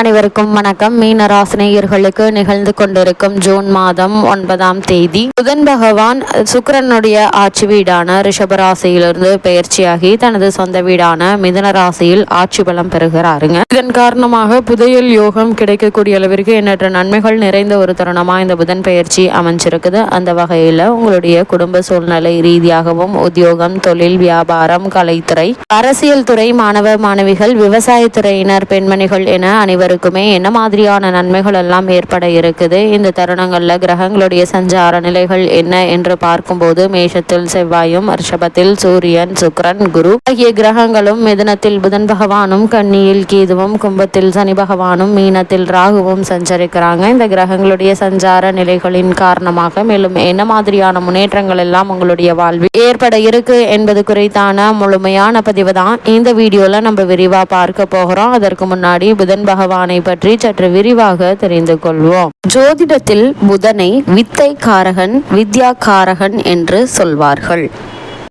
அனைவருக்கும் வணக்கம். மீன ராசினியர்களுக்கு நிகழ்ந்து கொண்டிருக்கும் ஜூன் மாதம் ஒன்பதாம் தேதி புதன் பகவான் சுக்கரனுடைய ஆட்சி வீடான ரிஷபராசியிலிருந்து பயிற்சியாகி தனது சொந்த வீடான மிதன ராசியில் ஆட்சி பலம் பெறுகிறாருங்க. இதன் காரணமாக புதையல் யோகம் கிடைக்கக்கூடிய அளவிற்கு எண்ணற்ற நன்மைகள் நிறைந்த ஒரு தருணமா இந்த புதன் பயிற்சி அமைஞ்சிருக்குது. அந்த வகையில உங்களுடைய குடும்ப சூழ்நிலை ரீதியாகவும் உத்தியோகம் தொழில் வியாபாரம் கலைத்துறை அரசியல் துறை மாணவ மாணவிகள் விவசாயத்துறையினர் பெண்மணிகள் என அனைவரும் அனைவருக்குமே என்ன மாதிரியான நன்மைகள் எல்லாம் ஏற்பட இருக்குது? இந்த தருணங்கள்ல கிரகங்களுடைய சஞ்சார நிலைகள் என்ன என்று பார்க்கும்போது மேஷத்தில் செவ்வாயும் ரிஷபத்தில் சூரியன் சுக்கிரன் குரு ஆகிய கிரகங்களும் மிதனத்தில் புதன் பகவானும் கன்னியில் கீதுவும் கும்பத்தில் சனி பகவானும் மீனத்தில் ராகுவும் சஞ்சரிக்கிறாங்க. இந்த கிரகங்களுடைய சஞ்சார நிலைகளின் காரணமாக மேலும் என்ன மாதிரியான முன்னேற்றங்கள் எல்லாம் உங்களுடைய வாழ்வில் ஏற்பட இருக்கு என்பது குறித்தான முழுமையான பதிவு தான் இந்த வீடியோல நம்ம விரிவா பார்க்க போகிறோம். அதற்கு முன்னாடி புதன் பகவான் பற்றி சற்று விரிவாக தெரிந்து கொள்வோம். ஜோதிடத்தில் புதனை வித்தை காரகன் வித்யா காரகன் என்று சொல்வார்கள்.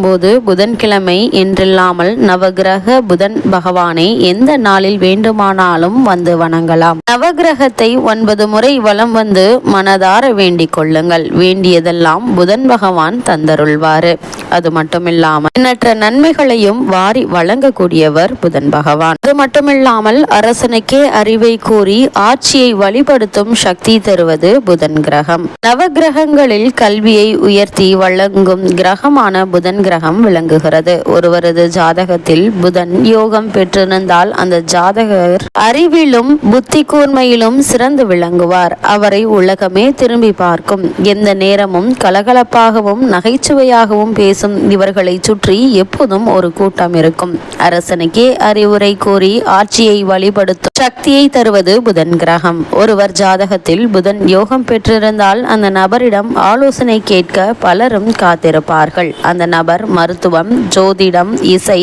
பார்க்கும்போது புதன்கிழமை என்றில்லாமல் நவகிரக புதன் பகவானை எந்த நாளில் வேண்டுமானாலும் வந்து வணங்கலாம். நவகிரகத்தை ஒன்பது முறை வலம் வந்து மனதார வேண்டிக் கொள்ளுங்கள். வேண்டியதெல்லாம் புதன் பகவான் தந்தருள்வாரு. அது மட்டுமில்லாமல் எண்ணற்ற நன்மைகளையும் வாரி வழங்கக்கூடியவர் புதன் பகவான். அது மட்டுமில்லாமல் அரசனுக்கே அறிவை கூறி ஆட்சியை வழிபடுத்தும் சக்தி தருவது புதன் கிரகம். நவகிரகங்களில் கல்வியை உயர்த்தி வழங்கும் கிரகமான புதன் கிரகம் விளங்குகிறது. ஒருவரது ஜாதகத்தில் புதன் யோகம் பெற்றிருந்தால் அந்த ஜாதகர் அறிவிலும் புத்தி கூர்மையிலும் சிறந்து விளங்குவார். அவரை உலகமே திரும்பி பார்க்கும். எந்த நேரமும் கலகலப்பாகவும் நகைச்சுவையாகவும் பேசும் இவர்களை சுற்றி எப்போதும் ஒரு கூட்டம் இருக்கும். அரசனுக்கே அறிவுரை கூறி ஆட்சியை வழிபடுத்தும் சக்தியை தருவது புதன் கிரகம். ஒருவர் ஜாதகத்தில் புதன் யோகம் பெற்றிருந்தால் அந்த நபரிடம் ஆலோசனை கேட்க பலரும் காத்திருப்பார்கள். அந்த நபர் மருத்துவம் ஜோதிடம் இசை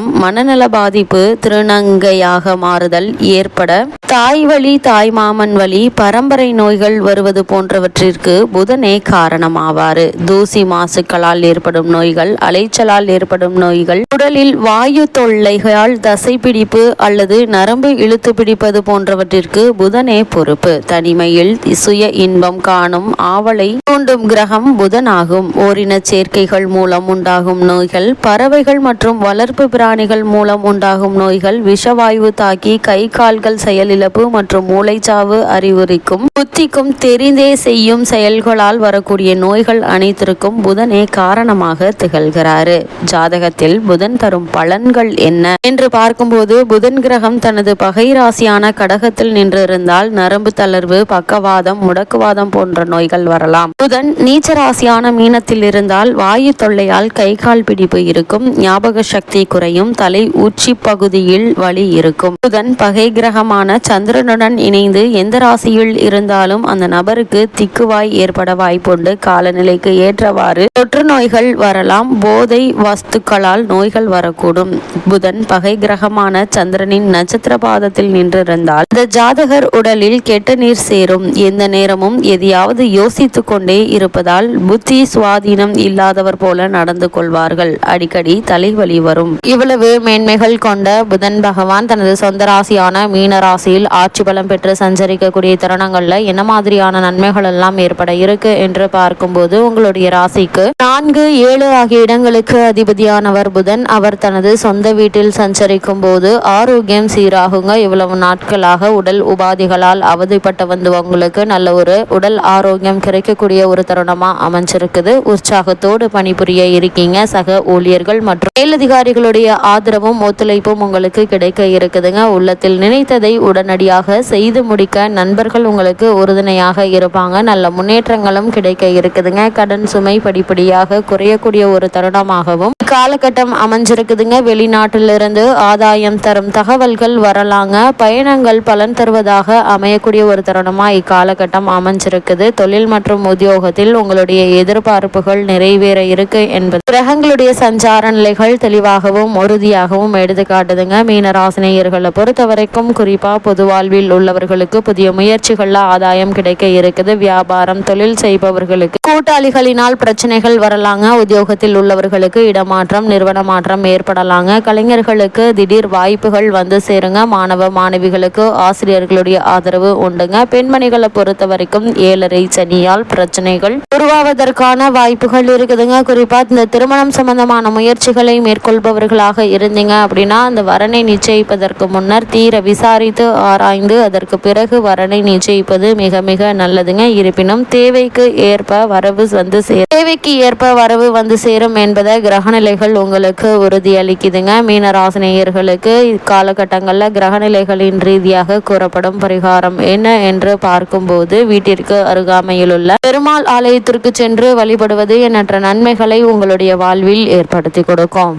மூலம் மனநல பாதிப்பு திருநங்கையாக மாறுதல் ஏற்பட. தாய் வழி தாய் மாமன் வழி பரம்பரை நோய்கள் வருவது போன்றவற்றிற்கு புதனே காரணமாவாறு. தூசி மாசுக்களால் ஏற்படும் நோய்கள் அலைச்சலால் ஏற்படும் நோய்கள் உடலில் வாயு தொல்லைகளால் தசைப்பிடிப்பு அல்லது நரம்பு இழுத்து பிடிப்பது போன்றவற்றிற்கு புதனே பொறுப்பு. தனிமையில் சுய இன்பம் காணும் ஆவலை தூண்டும் கிரகம் புதனாகும். ஓரின சேர்க்கைகள் மூலம் உண்டாகும் நோய்கள் பறவைகள் மற்றும் வளர்ப்பு பிராணிகள் மூலம் உண்டாகும் நோய்கள் விஷவாயு தாக்கி கை கால்கள் செயலிழப்பு மற்றும் மூளைச்சாவு அறிவுரைக்கும் புத்திக்கும் தெரிந்தே செய்யும் செயல்களால் வரக்கூடிய நோய்கள் அனைத்திற்கும் புதனே காரணமாக திகழ்கிறாரு. ஜாதகத்தில் புதன் தரும் பலன்கள் என்ன? என்று பார்க்கும்போது புதன் கிரகம் தனது பகை ராசியான கடகத்தில் நின்றிருந்தால் நரம்பு தளர்வு பக்கவாதம் முடக்குவாதம் போன்ற நோய்கள் வரலாம். புதன் நீச்ச ராசியான மீனத்தில் இருந்தால் வாயு தொல்லையால் கை கால் பிடிப்பு இருக்கும். ஞாபக சக்தி குறை வரையும் தலை உச்சி பகுதியில் வலி இருக்கும். புதன் பகை கிரகமான சந்திரனுடன் இணைந்து எந்த ராசியில் இருந்தாலும் அந்த நபருக்கு திக்குவாய் ஏற்பட வாய்ப்புண்டு. காலநிலைக்கு ஏற்றவாறு தொற்று நோய்கள் வரலாம் போதை வஸ்துக்களால் நோய்கள் வரக்கூடும். புதன் பகை கிரகமான சந்திரனின் நட்சத்திர பாதத்தில் நின்றிருந்தால் இந்த ஜாதகர் உடலில் கெட்ட நீர் சேரும். எந்த நேரமும் எதையாவது யோசித்து கொண்டே இருப்பதால் புத்தி சுவாதீனம் இல்லாதவர் போல நடந்து கொள்வார்கள். அடிக்கடி தலைவலி வரும். இவ்வளவு மேன்மைகள் கொண்ட புதன் பகவான் தனது சொந்த ராசியான மீன ராசியில் ஆட்சி பலம் பெற்று சஞ்சரிக்கக்கூடிய தருணங்கள்ல என்ன மாதிரியான நன்மைகள் எல்லாம் ஏற்பட இருக்கு என்று பார்க்கும்போது உங்களுடைய ராசிக்கு நான்கு ஏழு ஆகிய இடங்களுக்கு அதிபதியானவர் புதன். அவர் தனது சொந்த வீட்டில் சஞ்சரிக்கும் போது ஆரோக்கியம் சீராகுங்க. இவ்வளவு நாட்களாக உடல் உபாதிகளால் அவதிப்பட்டு வந்து உங்களுக்கு நல்ல ஒரு உடல் ஆரோக்கியம் கிடைக்கக்கூடிய ஒரு தருணமா அமைஞ்சிருக்குது. உற்சாகத்தோடு பணிபுரிய இருக்கீங்க. சக ஊழியர்கள் மற்றும் மேலதிகாரிகளுடைய ஆதரவும் ஒத்துழைப்பும் உங்களுக்கு கிடைக்க இருக்குதுங்க. உள்ளத்தில் நினைத்ததை உடனடியாக செய்து முடிக்க நண்பர்கள் உங்களுக்கு உறுதுணையாக இருப்பாங்க. நல்ல முன்னேற்றங்களும் கிடைக்க இருக்குதுங்க. கடன் சுமை படிப்படி படிப்படியாக குறையக்கூடிய ஒரு தருணமாகவும் காலகட்டம் அமைஞ்சிருக்குதுங்க. வெளிநாட்டிலிருந்து ஆதாயம் தரும் தகவல்கள் வரலாங்க. பயணங்கள் பலன் தருவதாக அமையக்கூடிய ஒரு தருணமா இக்காலகட்டம் அமைஞ்சிருக்குது. தொழில் மற்றும் உத்தியோகத்தில் உங்களுடைய எதிர்பார்ப்புகள் நிறைவேற இருக்கு என்பது கிரகங்களுடைய சஞ்சார நிலைகள் தெளிவாகவும் உறுதியாகவும் எடுத்து காட்டுதுங்க. மீனராசினியர்களை பொறுத்த வரைக்கும் குறிப்பா பொது வாழ்வில் உள்ளவர்களுக்கு புதிய முயற்சிகளில் ஆதாயம் கிடைக்க இருக்குது. வியாபாரம் தொழில் செய்பவர்களுக்கு கூட்டாளிகளினால் பிரச்சனைகள் வரலாங்க. உத்தியோகத்தில் உள்ளவர்களுக்கு இடமாற்றம் நிறுவன மாற்றம் ஏற்படலாங்க. கலைஞர்களுக்கு திடீர் வாய்ப்புகள் வந்து சேருங்க. மாணவ மாணவிகளுக்கு ஆசிரியர்களுடைய ஆதரவு உண்டுங்க. பெண்மணிகளை பொறுத்த வரைக்கும் ஏழரை சனியால் பிரச்சனைகள் உருவாவதற்கான வாய்ப்புகள் இருக்குதுங்க. குறிப்பா இந்த திருமணம் சம்பந்தமான முயற்சிகளை மேற்கொள்பவர்களாக இருந்தீங்க அப்படின்னா அந்த வரனை நிச்சயிப்பதற்கு முன்னர் தீர விசாரித்து ஆராய்ந்து அதற்கு பிறகு வரனை நிச்சயிப்பது மிக மிக நல்லதுங்க. இருப்பினும் தேவைக்கு ஏற்ப வரவு வந்து தேவைக்கு ஏற்ப வரவு வந்து சேரும் என்பதை கிரகநிலைகள் உங்களுக்கு உறுதியளிக்குதுங்க. மீனராசினியர்களுக்கு இக்காலகட்டங்களில் கிரகநிலைகளின் ரீதியாக கூறப்படும் பரிகாரம் என்ன என்று பார்க்கும்போது வீட்டிற்கு அருகாமையில் உள்ள பெருமாள் ஆலயத்திற்கு சென்று வழிபடுவது எண்ணற்ற நன்மைகளை உங்களுடைய வாழ்வில் ஏற்படுத்தி கொடுக்கும்.